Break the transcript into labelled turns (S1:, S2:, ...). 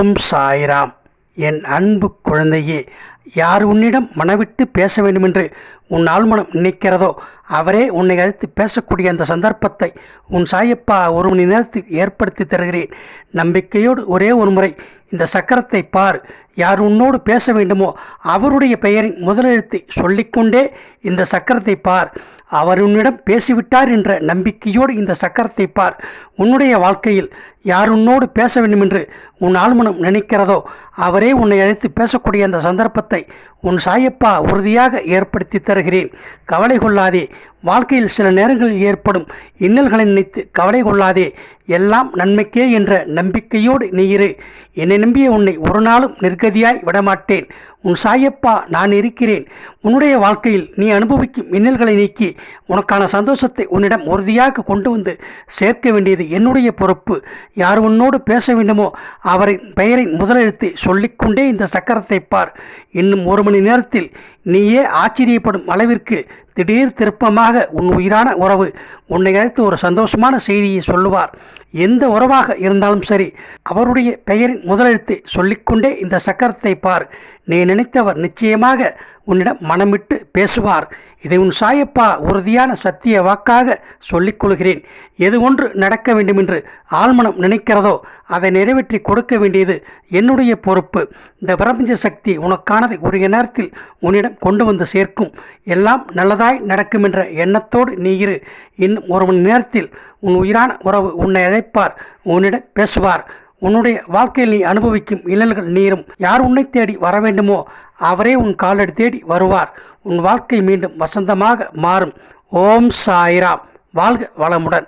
S1: ஓம் சாய்ராம். என் அன்பு குழந்தையே யார் உன்னிடம் மனவிட்டு பேச வேண்டுமென்று உன் ஆழ்மனம் நினைக்கிறதோ அவரே உன்னை அழைத்து பேசக்கூடிய அந்த சந்தர்ப்பத்தை உன் சாயப்பா ஒரு மணி நேரத்தில் ஏற்படுத்தி தருகிறேன். நம்பிக்கையோடு ஒரே ஒரு முறை இந்த சக்கரத்தை பார். யார் உன்னோடு பேச வேண்டுமோ அவருடைய பெயரின் முதலெழுத்தை சொல்லிக்கொண்டே இந்த சக்கரத்தை பார். அவர் உன்னிடம் பேசிவிட்டார் என்ற நம்பிக்கையோடு இந்த சக்கரத்தை பார். உன்னுடைய வாழ்க்கையில் யார் உன்னோடு பேச வேண்டுமென்று உன் ஆழ்மனம் நினைக்கிறதோ அவரே உன்னை அழைத்து பேசக்கூடிய அந்த சந்தர்ப்பத்தை இல்லை உன் சாயப்பா உறுதியாக ஏற்படுத்தி தருகிறேன். கவலை கொள்ளாதே. வாழ்க்கையில் சில நேரங்களில் ஏற்படும் இன்னல்களை நினைத்து கவலை கொள்ளாதே. எல்லாம் நன்மைக்கே என்ற நம்பிக்கையோடு நீ இரு. என்னை நம்பிய உன்னை ஒரு நாளும் நிர்கதியாய் விடமாட்டேன். உன் சாயப்பா நான் இருக்கிறேன். உன்னுடைய வாழ்க்கையில் நீ அனுபவிக்கும் இன்னல்களை நீக்கி உனக்கான சந்தோஷத்தை உன்னிடம் உறுதியாக கொண்டு வந்து சேர்க்க வேண்டியது என்னுடைய பொறுப்பு. யார் உன்னோடு பேச வேண்டுமோ அவரின் பெயரின் முதலெழுத்தை சொல்லிக்கொண்டே இந்த சக்கரத்தை பார். இன்னும் ஒரு மணி நேரத்தில் நீயே ஆச்சரியப்படும் அளவிற்கு திடீர் திருப்பமாக உன் உயிரான உறவு உன்னை அழைத்து ஒரு சந்தோஷமான செய்தியை சொல்லுவார். எந்த உறவாக இருந்தாலும் சரி அவருடைய பெயரின் முதலெழுத்தை சொல்லிக்கொண்டே இந்த சக்கரத்தை பார். நீ நினைத்தவர் நிச்சயமாக உன்னிடம் மனமிட்டு பேசுவார். இதை உன் சாயப்பா உறுதியான சத்திய வாக்காக சொல்லிக் கொள்கிறேன் எது ஒன்று நடக்க வேண்டுமென்று ஆழ்மனம் நினைக்கிறதோ அதை நிறைவேற்றி கொடுக்க வேண்டியது என்னுடைய பொறுப்பு. இந்த பிரபஞ்ச சக்தி உனக்கானதை உரிய நேரத்தில் உன்னிடம் கொண்டு வந்து சேர்க்கும். எல்லாம் நல்லது நல்லதாய் நடக்கும் என்ற எண்ணத்தோடு நீ இரு. இன்னும் ஒரு மணி நேரத்தில் உன் உயிரான உறவு உன்னை அழைப்பார் உன்னிடம் பேசுவார். உன்னுடைய வாழ்க்கையில் நீ அனுபவிக்கும் இல்லல்கள் நீரும். யார் உன்னை தேடி வர வேண்டுமோ அவரே உன் காலடி தேடி வருவார். உன் வாழ்க்கை மீண்டும் வசந்தமாக மாறும். ஓம் சாய்ராம். வாழ்க வளமுடன்.